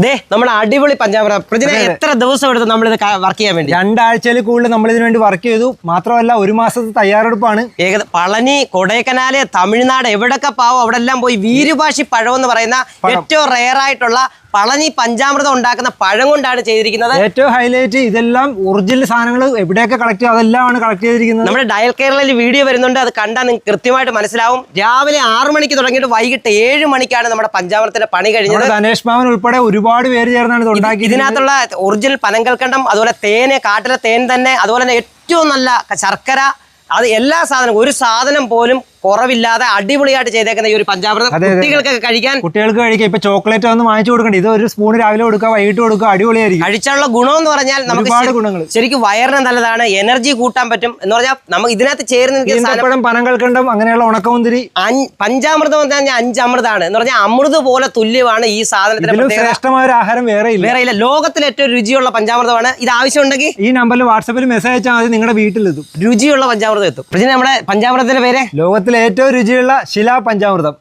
ദേ നമ്മുടെ അടിപൊളി പ്രജിനെ എത്ര ദിവസം എടുത്ത് നമ്മളിത് വർക്ക് ചെയ്യാൻ വേണ്ടി? രണ്ടാഴ്ചയിൽ കൂടുതൽ നമ്മൾ ഇതിനു വേണ്ടി വർക്ക് ചെയ്തു. മാത്രമല്ല ഒരു മാസത്തെ തയ്യാറെടുപ്പാണ്. ഏകദേശം പളനി കൊടൈക്കനാല് തമിഴ്നാട് എവിടൊക്കെ പാവോ അവിടെല്ലാം പോയി വീരുഭാഷി പഴം എന്ന് പറയുന്ന ഏറ്റവും റെയർ ആയിട്ടുള്ള പളനി പഞ്ചാമൃതം ഉണ്ടാക്കുന്ന പഴം കൊണ്ടാണ് ചെയ്തിരിക്കുന്നത്. ഏറ്റവും ഹൈലൈറ്റ് ഇതെല്ലാം ഒറിജിനൽ സാധനങ്ങൾ എവിടെയൊക്കെ കളക്ട് അതെല്ലാം അതെല്ലാമാണ് കളക്ട് ചെയ്തിരിക്കുന്നത്. നമ്മുടെ ഡയൽ കേരളയിൽ വീഡിയോ വരുന്നുണ്ട്. അത് കണ്ടാൽ നിങ്ങൾക്ക് കൃത്യമായിട്ട് മനസ്സിലാവും. രാവിലെ ആറ് മണിക്ക് തുടങ്ങിയിട്ട് വൈകിട്ട് ഏഴ് മണിക്കാണ് നമ്മുടെ പഞ്ചാമൃതത്തിന്റെ പണി കഴിഞ്ഞത്. ധനേഷ് മാമൻ ഉൾപ്പെടെ ഒരുപാട് പേര് ചേർന്നാണ് ഉണ്ടാക്കി ഇതിനകത്തുള്ള ഒറിജിനൽ പനങ്കൽക്കണ്ടം അതുപോലെ തേന് കാട്ടിലെ തേൻ തന്നെ അതുപോലെ തന്നെ ഏറ്റവും നല്ല ശർക്കര അത് എല്ലാ സാധനവും ഒരു സാധനം പോലും കുറവില്ലാതെ അടിപൊളിയായിട്ട് ചെയ്തേക്കുന്ന ഈ ഒരു പഞ്ചാമൃതം. കുട്ടികൾക്കൊക്കെ കഴിക്കാൻ കുട്ടികൾക്ക് കഴിക്കാം. ഇപ്പൊ ചോക്ലേറ്റ് ഒന്ന് വാങ്ങിച്ചു കൊടുക്കണ്ട. ഇത് ഒരു സ്പൂൺ രാവിലെ കൊടുക്കുക വൈകിട്ട് കൊടുക്കുക അടിപൊളിയായിരിക്കും. കഴിച്ചാലുള്ള ഗുണം എന്ന് പറഞ്ഞാൽ നമുക്ക് ഗുണങ്ങൾ. ശരിക്കും വയറിന് നല്ലതാണ് എനർജി കൂട്ടാൻ പറ്റും എന്ന് പറഞ്ഞാൽ നമുക്ക് ഇതിനകത്ത് ചേരുന്ന ഈന്തപ്പഴം പനം കൽക്കണ്ടം അങ്ങനെയുള്ള ഉണക്കമുന്തിരി. അഞ്ച് പഞ്ചാമൃതം എന്ന് പറഞ്ഞാൽ അഞ്ചമൃതാണ് എന്ന് പറഞ്ഞാൽ അമൃത് പോലെ തുല്യമാണ് ഈ സാധനത്തിന് ശ്രേഷ്ഠമായ ഒരു ആഹാരം വേറെ ഇല്ല. വേറെ ഇല്ല. ലോകത്തിലെ ഏറ്റവും രുചിയുള്ള പഞ്ചാമൃതമാണ്. ഇത് ആവശ്യമുണ്ടെങ്കിൽ ഈ നമ്പറിൽ വാട്സപ്പിൽ മെസ്സേജ് അയച്ചാൽ മതി നിങ്ങളുടെ വീട്ടിലെത്തും രുചിയുള്ള പഞ്ചാമൃതം എത്തും. പക്ഷേ നമ്മുടെ പഞ്ചാമൃതത്തിന്റെ പേര്? ലോകത്തിലെ ഏറ്റവും രുചിയുള്ള ശിലാ പഞ്ചാമൃതം